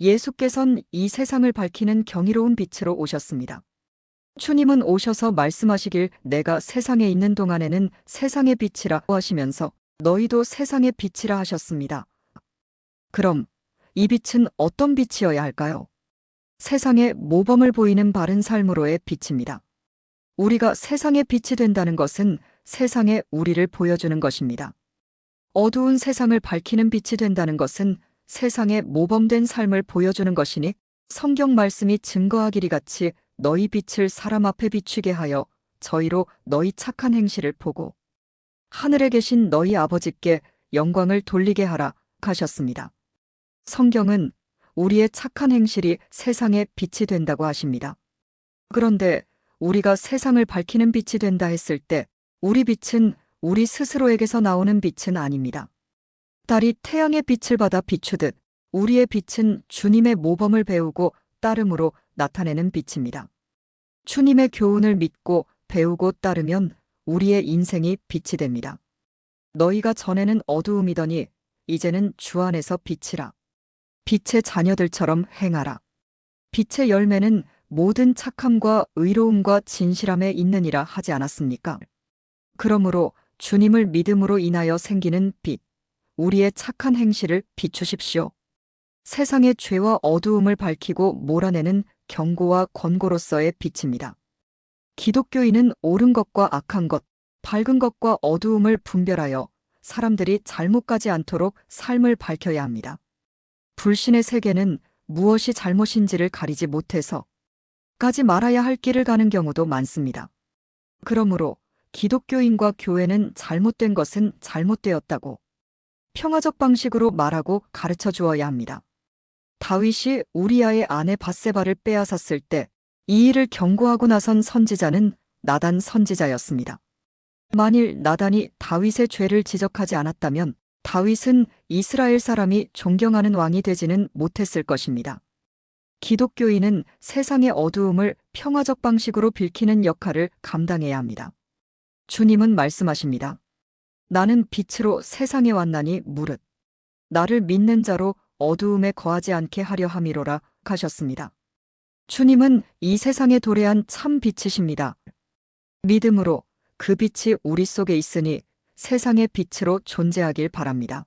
예수께선 이 세상을 밝히는 경이로운 빛으로 오셨습니다. 주님은 오셔서 말씀하시길 내가 세상에 있는 동안에는 세상의 빛이라 하시면서 너희도 세상의 빛이라 하셨습니다. 그럼 이 빛은 어떤 빛이어야 할까요? 세상에 모범을 보이는 바른 삶으로의 빛입니다. 우리가 세상의 빛이 된다는 것은 세상에 우리를 보여주는 것입니다. 어두운 세상을 밝히는 빛이 된다는 것은 세상에 모범된 삶을 보여주는 것이니 성경 말씀이 증거하기리 같이 너희 빛을 사람 앞에 비추게 하여 저희로 너희 착한 행실을 보고 하늘에 계신 너희 아버지께 영광을 돌리게 하라 하셨습니다. 성경은 우리의 착한 행실이 세상의 빛이 된다고 하십니다. 그런데 우리가 세상을 밝히는 빛이 된다 했을 때 우리 빛은 우리 스스로에게서 나오는 빛은 아닙니다. 달이 태양의 빛을 받아 비추듯 우리의 빛은 주님의 모범을 배우고 따름으로 나타내는 빛입니다. 주님의 교훈을 믿고 배우고 따르면 우리의 인생이 빛이 됩니다. 너희가 전에는 어두움이더니 이제는 주 안에서 빛이라. 빛의 자녀들처럼 행하라. 빛의 열매는 모든 착함과 의로움과 진실함에 있느니라 하지 않았습니까? 그러므로 주님을 믿음으로 인하여 생기는 빛, 우리의 착한 행실을 비추십시오. 세상의 죄와 어두움을 밝히고 몰아내는 경고와 권고로서의 빛입니다. 기독교인은 옳은 것과 악한 것, 밝은 것과 어두움을 분별하여 사람들이 잘못 가지 않도록 삶을 밝혀야 합니다. 불신의 세계는 무엇이 잘못인지를 가리지 못해서 가지 말아야 할 길을 가는 경우도 많습니다. 그러므로 기독교인과 교회는 잘못된 것은 잘못되었다고 평화적 방식으로 말하고 가르쳐 주어야 합니다. 다윗이 우리아의 아내 바세바를 빼앗았을 때 이 일을 경고하고 나선 선지자는 나단 선지자였습니다. 만일 나단이 다윗의 죄를 지적하지 않았다면 다윗은 이스라엘 사람이 존경하는 왕이 되지는 못했을 것입니다. 기독교인은 세상의 어두움을 평화적 방식으로 빌키는 역할을 감당해야 합니다. 주님은 말씀하십니다. 나는 빛으로 세상에 왔나니 무릇 나를 믿는 자로 어두움에 거하지 않게 하려 함이로라 하셨습니다. 주님은 이 세상에 도래한 참 빛이십니다. 믿음으로 그 빛이 우리 속에 있으니 세상의 빛으로 존재하길 바랍니다.